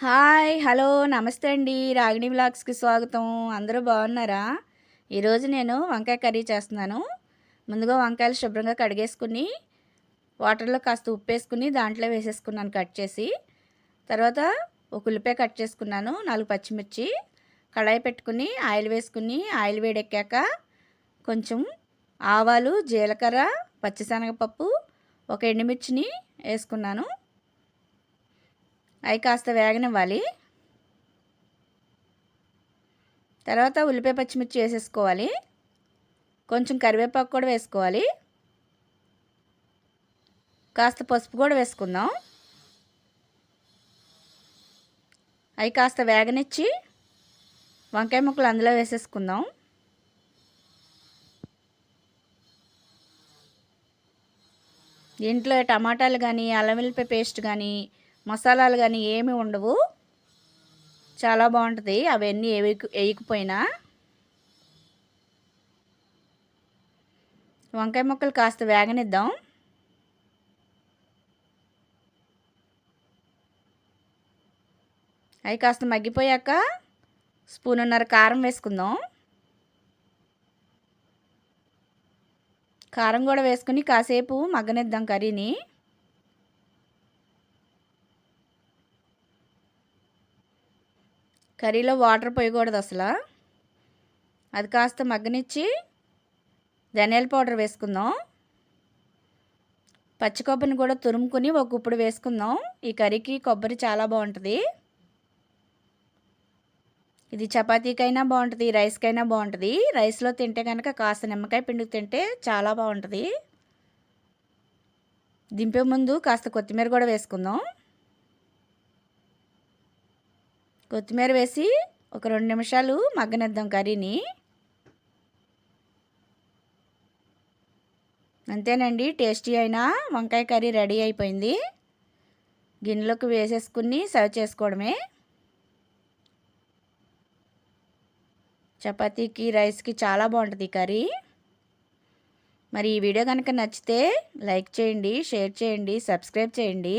Hi hello నమస్తే అండి. రాగిణి బ్లాగ్స్కి స్వాగతం. అందరూ బాగున్నారా? ఈరోజు నేను వంకాయ కర్రీ చేస్తున్నాను. ముందుగా వంకాయలు శుభ్రంగా కడిగేసుకుని వాటర్లో కాస్త ఉప్పు వేసుకుని దాంట్లో వేసేసుకున్నాను కట్ చేసి. తర్వాత ఒక ఉల్లిపాయ కట్ చేసుకున్నాను నాలుగు పచ్చిమిర్చి. కడాయి పెట్టుకుని ఆయిల్ వేసుకుని ఆయిల్ వేడెక్కాక కొంచెం ఆవాలు జీలకర్ర పచ్చిశనగపప్పు ఒక ఎండుమిర్చిని వేసుకున్నాను. అవి కాస్త వేగనివ్వాలి. తర్వాత ఉల్లిపాయ పచ్చిమిర్చి వేసేసుకోవాలి. కొంచెం కరివేపాకు కూడా వేసుకోవాలి. కాస్త పసుపు కూడా వేసుకుందాం. అవి కాస్త వేగనిచ్చి వంకాయ ముక్కలు అందులో వేసేసుకుందాం. దీంట్లో టమాటాలు కానీ అల్లం వెల్లిపాయ పేస్ట్ కానీ మసాలాలు కానీ ఏమి ఉండవు. చాలా బాగుంటుంది. అవన్నీ వేయకు వేయకపోయినా వంకాయ ముక్కలు కాస్త వేగనిద్దాం. అవి కాస్త మగ్గిపోయాక స్పూనున్నర కారం వేసుకుందాం. కారం కూడా వేసుకుని కాసేపు మగ్గనిద్దాం కర్రీని. కర్రీలో వాటర్ పోయకూడదు అసలు. అది కాస్త మగ్గనిచ్చి ధనియాల పౌడర్ వేసుకుందాం. పచ్చి కొబ్బరిని కూడా తురుముకుని ఒక ఇప్పుడు వేసుకుందాం. ఈ కర్రీకి కొబ్బరి చాలా బాగుంటుంది. ఇది చపాతీకైనా బాగుంటుంది రైస్కైనా బాగుంటుంది. రైస్లో తింటే కనుక కాస్త నిమ్మకాయ పిండి తింటే చాలా బాగుంటుంది. దింపే ముందు కాస్త కొత్తిమీర కూడా వేసుకుందాం. కొత్తిమీర వేసి ఒక రెండు నిమిషాలు మగ్గనిద్దాం కర్రీని. అంతేనండి టేస్టీ అయిన వంకాయ కర్రీ రెడీ అయిపోయింది. గిన్నెలోకి వేసేసుకుని సర్వ్ చేసుకోవడమే. చపాతీకి రైస్కి చాలా బాగుంటుంది కర్రీ. మరి ఈ వీడియో కనుక నచ్చితే లైక్ చేయండి షేర్ చేయండి సబ్స్క్రైబ్ చేయండి.